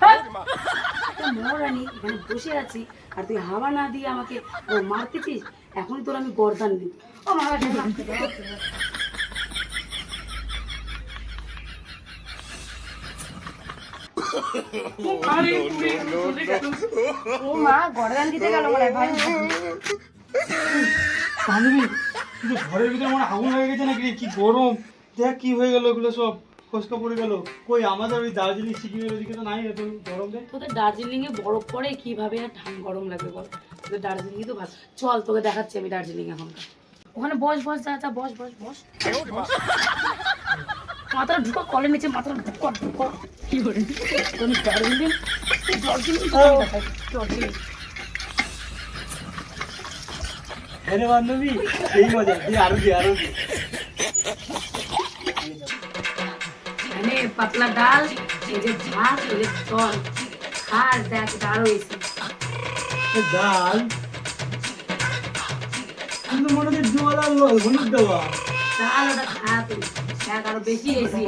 হ্যাঁ? বসে আছি আর তুই হাওয়া না দিয়ে আমাকে মারতেছিস? তোর আমি গরদান ও মা। গরদান দিতে গেল ঘরের ভিতরে আগুন হয়ে গেছে নাকি কি গরম। দেখ কি হয়ে গেল এগুলো সব। ফসকা পড়ে গেল। কই আমাদের ওই দার্জিলিং সিকিমের ওদিকে তো নাই এত গরম তোদের দার্জিলিং এ বরফ পড়ে কীভাবে আর ঠান্ডা গরম লাগবে বল? তোদের দার্জিলিং তো ভালো। চল তোকে দেখাচ্ছি আমি দার্জিলিং এখনকার। ওখানে বস বস যা যা বস বস বস। মাথাটা ঢুকো কলের নিচে মাথাটা ঢুকো ঢুকো কি করে? তুমি দার্জিলিং? দার্জিলিং দার্জিলিং। হ্যাঁ রে বান্ধবী এই মজা দিয়ে আরও দিয়ে আরও দিয়ে পাতলা ডাল এই যে ভাত এই যে জল খাস দেখ আরও এসে ডাল? কিন্তু মনে হচ্ছে জল আর হলুদ দেওয়া ডাল ওটা খা তুই দেখ আরও বেশি এসে